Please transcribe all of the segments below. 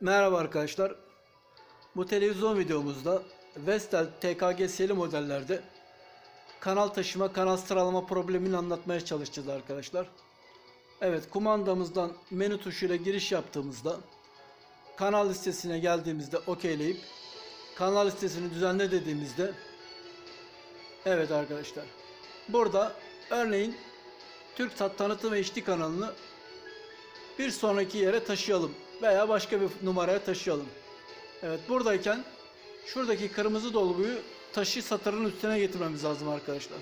Merhaba arkadaşlar. Bu televizyon videomuzda Vestel TKG seri modellerde kanal taşıma, kanal sıralama problemini anlatmaya çalışacağız arkadaşlar. Evet, kumandamızdan menü tuşuyla giriş yaptığımızda kanal listesine geldiğimizde okeyleyip kanal listesini düzenle dediğimizde Evet arkadaşlar. Burada örneğin TürkSat tanıtım HD kanalını bir sonraki yere taşıyalım veya başka bir numaraya taşıyalım. Evet buradayken şuradaki kırmızı dolguyu taşı satırın üstüne getirmemiz lazım arkadaşlar.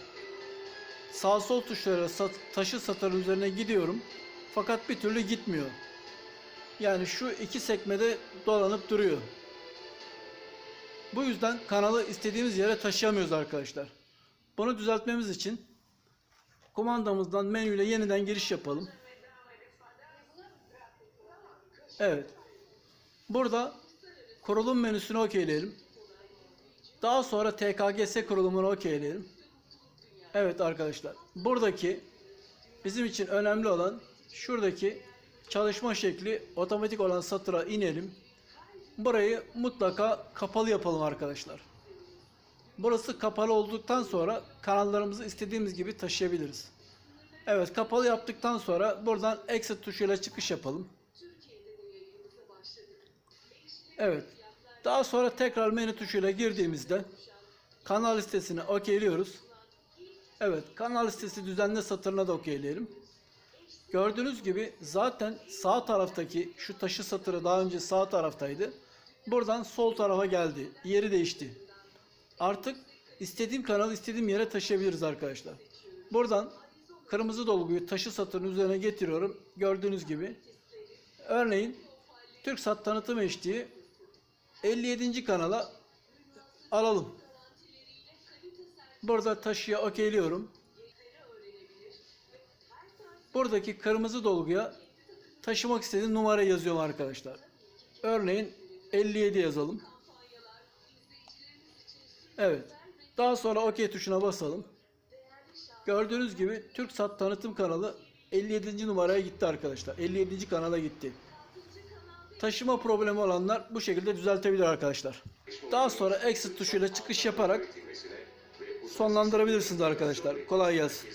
Sağ sol tuşlara taşı satırın üzerine gidiyorum fakat bir türlü gitmiyor. Yani şu iki sekmede dolanıp duruyor. Bu yüzden kanalı istediğimiz yere taşıyamıyoruz arkadaşlar. Bunu düzeltmemiz için kumandamızdan menüyle yeniden giriş yapalım. Evet. Burada kurulum menüsünü okeyleyelim. Daha sonra TKGS kurulumunu okeyleyelim. Evet arkadaşlar. Buradaki bizim için önemli olan şuradaki çalışma şekli otomatik olan satıra inelim. Burayı mutlaka kapalı yapalım arkadaşlar. Burası kapalı olduktan sonra kanallarımızı istediğimiz gibi taşıyabiliriz. Evet kapalı yaptıktan sonra buradan exit tuşuyla çıkış yapalım. Evet. Daha sonra tekrar menü tuşuyla girdiğimizde kanal listesini okeyliyoruz. Evet, kanal listesi düzenle satırına da okeyleyelim. Gördüğünüz gibi zaten sağ taraftaki şu taşı satırı daha önce sağ taraftaydı. Buradan sol tarafa geldi. Yeri değişti. Artık istediğim kanalı istediğim yere taşıyabiliriz arkadaşlar. Buradan kırmızı dolguyu taşı satırın üzerine getiriyorum. Gördüğünüz gibi. Örneğin TürkSat tanıtım HD'yi 57. kanala alalım. Burada taşıya okeyliyorum. Buradaki kırmızı dolguya taşımak istediğim numara yazıyorum arkadaşlar. Örneğin 57 yazalım. Evet. Daha sonra OK tuşuna basalım. Gördüğünüz gibi TürkSat tanıtım kanalı 57. numaraya gitti arkadaşlar. 57. kanala gitti. Taşıma problemi olanlar bu şekilde düzeltebilir arkadaşlar. Daha sonra exit tuşuyla çıkış yaparak sonlandırabilirsiniz arkadaşlar. Kolay gelsin.